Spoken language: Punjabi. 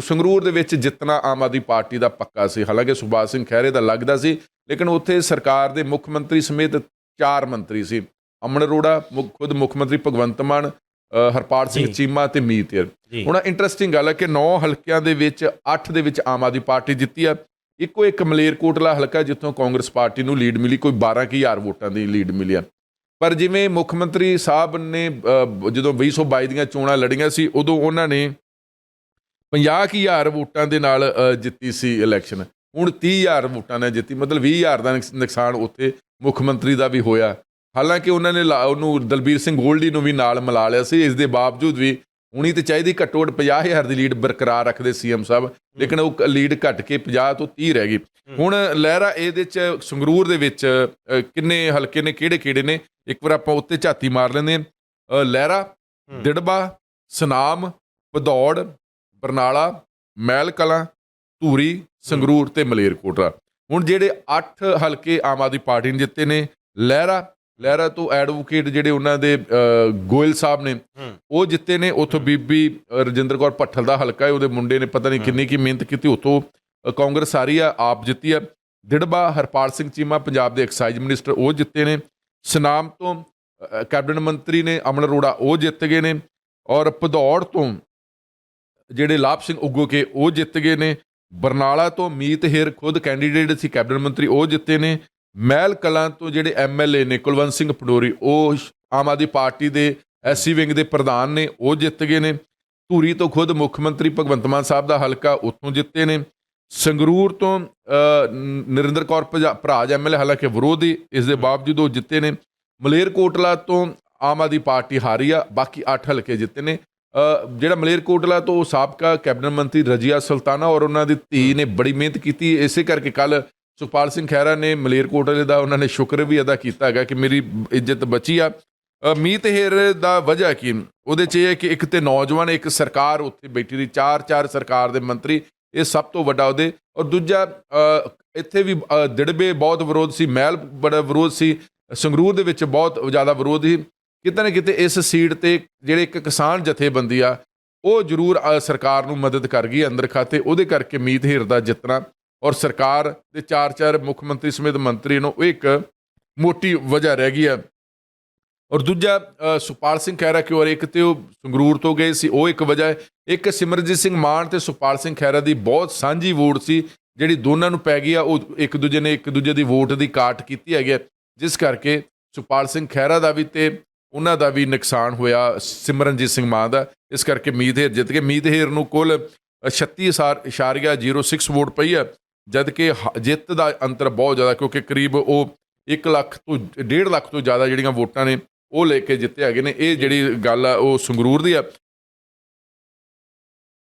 ਸੰਗਰੂਰ ਦੇ ਵਿੱਚ ਜਿੱਤਣਾ ਆਮ ਆਦਮੀ ਪਾਰਟੀ ਦਾ ਪੱਕਾ ਸੀ। ਹਾਲਾਂਕਿ ਸੁਭਾਸ਼ ਸਿੰਘ ਖਹਿਰੇ ਦਾ ਲੱਗਦਾ ਸੀ ਲੇਕਿਨ ਉੱਥੇ ਸਰਕਾਰ ਦੇ ਮੁੱਖ ਮੰਤਰੀ ਸਮੇਤ ਚਾਰ ਮੰਤਰੀ ਸੀ। ਅਮਨ ਅਰੋੜਾ ਖੁਦ ਮੁੱਖ ਮੰਤਰੀ ਭਗਵੰਤ ਮਾਨ ਹਰਪਾਲ ਸਿੰਘ। ਚੀਮਾ ਤੇ ਮੀਤ ਏਰ ਜੀ। ਹੁਣ ਇੰਟਰਸਟਿੰਗ ਗੱਲ ਹੈ ਕਿ 9 ਹਲਕਿਆਂ ਦੇ ਵਿੱਚ 8 ਦੇ ਵਿੱਚ ਆਮ ਆਦਮੀ ਪਾਰਟੀ ਜਿੱਤੀ ਆ ਇੱਕੋ ਇੱਕ ਮਲੇਰਕੋਟਲਾ ਹਲਕਾ ਜਿੱਥੋਂ ਕਾਂਗਰਸ ਪਾਰਟੀ ਨੂੰ ਲੀਡ ਮਿਲੀ ਕੋਈ 12000 ਵੋਟਾਂ ਦੀ ਲੀਡ ਮਿਲੀ ਆ ਪਰ ਜਿਵੇਂ ਮੁੱਖ ਮੰਤਰੀ ਸਾਹਿਬ ਨੇ ਜਦੋਂ 2022 ਦੀਆਂ ਚੋਣਾਂ ਲੜੀਆਂ ਸੀ ਉਦੋਂ ਉਹਨਾਂ ਨੇ 50000 ਵੋਟਾਂ ਦੇ ਨਾਲ ਜਿੱਤੀ ਸੀ ਇਲੈਕਸ਼ਨ ਹੁਣ 30000 ਵੋਟਾਂ ਨਾਲ ਜਿੱਤੀ ਮਤਲਬ 20000 ਦਾ ਨੁਕਸ- ਨੁਕਸਾਨ ਉੱਥੇ ਮੁੱਖ ਮੰਤਰੀ ਦਾ ਵੀ ਹੋਇਆ। ਹਾਲਾਂਕਿ ਉਹਨਾਂ ਨੇ ਉਹਨੂੰ ਦਲਬੀਰ ਸਿੰਘ ਗੋਲਡੀ ਨੂੰ ਵੀ ਨਾਲ ਮਿਲਾ ਲਿਆ ਸੀ। ਇਸ ਦੇ ਬਾਵਜੂਦ ਵੀ ਹੁਣੀ ਤੇ ਚਾਹੀਦੀ ਘੱਟੋ ਘੱਟ 50000 ਦੀ ਲੀਡ ਬਰਕਰਾਰ ਰੱਖਦੇ ਸੀਐਮ ਸਾਹਿਬ ਲੇਕਿਨ ਉਹ ਲੀਡ ਘਟ ਕੇ 50 ਤੋਂ 30 ਰਹਿ ਗਈ। ਹੁਣ ਲਹਿਰਾ ਇਹਦੇ ਚ ਸੰਗਰੂਰ ਦੇ ਵਿੱਚ ਕਿੰਨੇ ਹਲਕੇ ਨੇ ਕਿਹੜੇ ਕਿਹੜੇ ਨੇ? ਇੱਕ ਵਾਰ ਆਪਾਂ ਉੱਤੇ ਝਾਤੀ ਮਾਰ ਲੈਂਦੇ ਲਹਿਰਾ। ਦਿੜਬਾ ਸਨਾਮ ਭਦੌੜ ਬਰਨਾਲਾ ਮਹਿਲ ਕਲਾਂ ਧੂਰੀ ਸੰਗਰੂਰ ਤੇ ਮਲੇਰਕੋਟਲਾ। ਹੁਣ ਜਿਹੜੇ 8 ਹਲਕੇ ਆਮ ਆਦਮੀ ਪਾਰਟੀ ਨੇ ਜਿੱਤੇ ਨੇ ਲਹਿਰਾ ਲਹਿਰਾ ਤੋਂ ਐਡਵੋਕੇਟ ਜਿਹੜੇ ਉਹਨਾਂ ਦੇ ਗੋਇਲ ਸਾਹਿਬ ਨੇ। ਉਹ ਜਿੱਤੇ ਨੇ ਉਥੋਂ ਬੀਬੀ ਰਜਿੰਦਰ ਕੌਰ ਭੱਠਲ ਦਾ ਹਲਕਾ ਹੈ ਉਹਦੇ ਮੁੰਡੇ ਨੇ ਪਤਾ ਨਹੀਂ ਕਿੰਨੀ ਕੀ ਮਿਹਨਤ ਕੀਤੀ ਉਥੋਂ ਕਾਂਗਰਸ ਰਹੀ ਆ ਆਪ ਜਿੱਤੀ ਆ। ਦਿੜਬਾ ਹਰਪਾਲ ਸਿੰਘ ਚੀਮਾ ਪੰਜਾਬ ਦੇ ਐਕਸਾਈਜ਼ ਮਿਨਿਸਟਰ ਉਹ ਜਿੱਤੇ ਨੇ। ਸਨਾਮ ਤੋਂ ਕੈਬਨਿਟ ਮੰਤਰੀ ਨੇ ਅਮਨ ਅਰੋੜਾ ਉਹ ਜਿੱਤ ਗਏ ਨੇ। ਔਰ ਭਦੌੜ ਤੋਂ ਜਿਹੜੇ ਲਾਭ ਸਿੰਘ ਉਗੋਕੇ ਉਹ ਜਿੱਤ ਗਏ ਨੇ। ਬਰਨਾਲਾ ਤੋਂ ਮੀਤ ਹੇਰ ਖੁਦ ਕੈਂਡੀਡੇਟ ਸੀ, ਕੈਬਨਿਟ ਮੰਤਰੀ ਉਹ ਜਿੱਤੇ ਨੇ। ਮਹਿਲ ਕਲਾਂ ਤੋਂ ਜਿਹੜੇ ਐਮਐਲਏ ਨੇ, ਕੁਲਵੰਤ ਸਿੰਘ ਪਡੋਰੀ ਉਹ ਆਮ ਆਦਮੀ ਪਾਰਟੀ ਦੇ ਐਸਸੀ ਵਿੰਗ ਦੇ ਪ੍ਰਧਾਨ ਨੇ, ਉਹ ਜਿੱਤ ਗਏ ਨੇ। ਧੂਰੀ ਤੋਂ ਖੁਦ ਮੁੱਖ ਮੰਤਰੀ ਭਗਵੰਤ ਮਾਨ ਸਾਹਿਬ ਦਾ ਹਲਕਾ ਉੱਥੋਂ ਜਿੱਤੇ ਨੇ। ਸੰਗਰੂਰ ਤੋਂ ਨਰਿੰਦਰ ਕੌਰ ਭਜਾ- ਭਰਾਜ ਐਮਐਲਏ ਹਾਲਾਂਕਿ ਵਿਰੋਧੀ, ਇਸ ਦੇ ਬਾਵਜੂਦ ਉਹ ਜਿੱਤੇ ਨੇ। ਮਲੇਰਕੋਟਲਾ ਤੋਂ ਆਮ ਆਦਮੀ ਪਾਰਟੀ ਹਾਰੀ ਆ ਬਾਕੀ 8 ਹਲਕੇ ਜਿੱਤੇ ਨੇ। ਜਿਹੜਾ ਮਲੇਰਕੋਟਲਾ ਤੋਂ ਸਾਬਕਾ ਕੈਬਨਿਟ ਮੰਤਰੀ ਰਜੀਆ ਸੁਲਤਾਨਾ ਔਰ ਉਹਨਾਂ ਦੀ ਧੀ ਨੇ ਬੜੀ ਮਿਹਨਤ ਕੀਤੀ ਇਸੇ ਕਰਕੇ ਕੱਲ ਸੁਖਪਾਲ ਸਿੰਘ ਖਹਿਰਾ ਨੇ ਮਲੇਰਕੋਟਲੇ ਦਾ ਉਹਨਾਂ ਨੇ ਸ਼ੁਕਰ ਵੀ ਅਦਾ ਕੀਤਾ ਹੈਗਾ ਕਿ ਮੇਰੀ ਇੱਜ਼ਤ ਬਚੀ ਆ। ਅ, ਮੀਤ ਹੇਰ ਦਾ ਵਜ੍ਹਾ ਕੀ? ਉਹਦੇ ਚ ਇਹ ਹੈ ਕਿ ਇੱਕ ਤੇ ਨੌਜਵਾਨ ਇੱਕ ਸਰਕਾਰ ਉੱਥੇ ਬੈਠੀ ਦੀ ਚਾਰ ਚਾਰ ਸਰਕਾਰ ਦੇ ਮੰਤਰੀ ਇਹ ਸਭ ਤੋਂ ਵੱਡਾ ਉਹਦੇ। ਔਰ ਦੂਜਾ ਇੱਥੇ ਵੀ ਦਿੜਬੇ ਬਹੁਤ ਵਿਰੋਧ ਸੀ ਮਹਿਲ ਬੜਾ ਵਿਰੋਧ ਸੀ ਸੰਗਰੂਰ ਦੇ ਵਿੱਚ ਬਹੁਤ ਜ਼ਿਆਦਾ ਵਿਰੋਧ ਸੀ। ਕਿਤੇ ਨਾ ਕਿਤੇ ਇਸ ਸੀਟ ਤੇ ਜਿਹੜੇ ਇੱਕ ਕਿਸਾਨ ਜਥੇਬੰਦੀ ਆ ਉਹ ਜ਼ਰੂਰ ਸਰਕਾਰ ਨੂੰ ਮਦਦ ਕਰ ਗਈ ਅੰਦਰ ਖਾਤੇ ਉਹਦੇ ਕਰਕੇ ਮੀਤ ਹੇਰ ਦਾ ਜਿੱਤਣਾ ਔਰ ਸਰਕਾਰ ਦੇ ਚਾਰ ਚਾਰ ਮੁੱਖ ਮੰਤਰੀ ਸਮੇਤ ਮੰਤਰੀ ਨੂੰ ਉਹ ਇੱਕ ਮੋਟੀ ਵਜ੍ਹਾ ਰਹਿ ਗਈ ਆ। ਔਰ ਦੂਜਾ ਅ, ਸੁਖਪਾਲ ਸਿੰਘ ਖਹਿਰਾ ਕਿ ਔਰ ਇੱਕ ਤੇ ਉਹ ਸੰਗਰੂਰ ਤੋਂ ਗਏ ਸੀ ਉਹ ਇੱਕ ਵਜ੍ਹਾ ਹੈ। ਇੱਕ ਸਿਮਰਜੀਤ ਸਿੰਘ ਮਾਨ ਤੇ ਸੁਖਪਾਲ ਸਿੰਘ ਖਹਿਰਾ ਦੀ ਬਹੁਤ ਸਾਂਝੀ ਵੋਟ ਸੀ ਜਿਹੜੀ ਦੋਨਾਂ ਨੂੰ ਪੈ ਗਈ ਆ ਉਹ ਇੱਕ ਦੂਜੇ ਨੇ ਇੱਕ ਦੂਜੇ ਦੀ ਵੋਟ ਦੀ ਕਾਟ ਕੀਤੀ ਹੈਗੀ ਹੈ, ਜਿਸ ਕਰਕੇ ਸੁਖਪਾਲ ਸਿੰਘ ਖਹਿਰਾ ਦਾ ਵੀ ਤੇ ਉਹਨਾਂ ਦਾ ਵੀ ਨੁਕਸਾਨ ਹੋਇਆ, ਸਿਮਰਨਜੀਤ ਸਿੰਘ ਮਾਨ ਦਾ। ਇਸ ਕਰਕੇ ਮੀਤਹੇਰ ਜਿੱਤ ਕੇ ਮੀਤਹੇਰ ਨੂੰ ਕੁੱਲ 36.06 ਵੋਟ ਪਈ ਹੈ। ਜਦ ਕਿ ਹ- ਜਿੱਤ ਦਾ ਅੰਤਰ ਬਹੁਤ ਜ਼ਿਆਦਾ, ਕਿਉਂਕਿ ਕਰੀਬ ਉਹ 1 ਲੱਖ ਤੋਂ 1.5 ਲੱਖ ਤੋਂ ਜ਼ਿਆਦਾ ਜਿਹੜੀਆਂ ਵੋਟਾਂ ਨੇ, ਉਹ ਲੈ ਕੇ ਜਿੱਤੇ ਹੈਗੇ ਨੇ। ਇਹ ਜਿਹੜੀ ਗੱਲ ਆ, ਉਹ ਸੰਗਰੂਰ ਦੀ ਆ।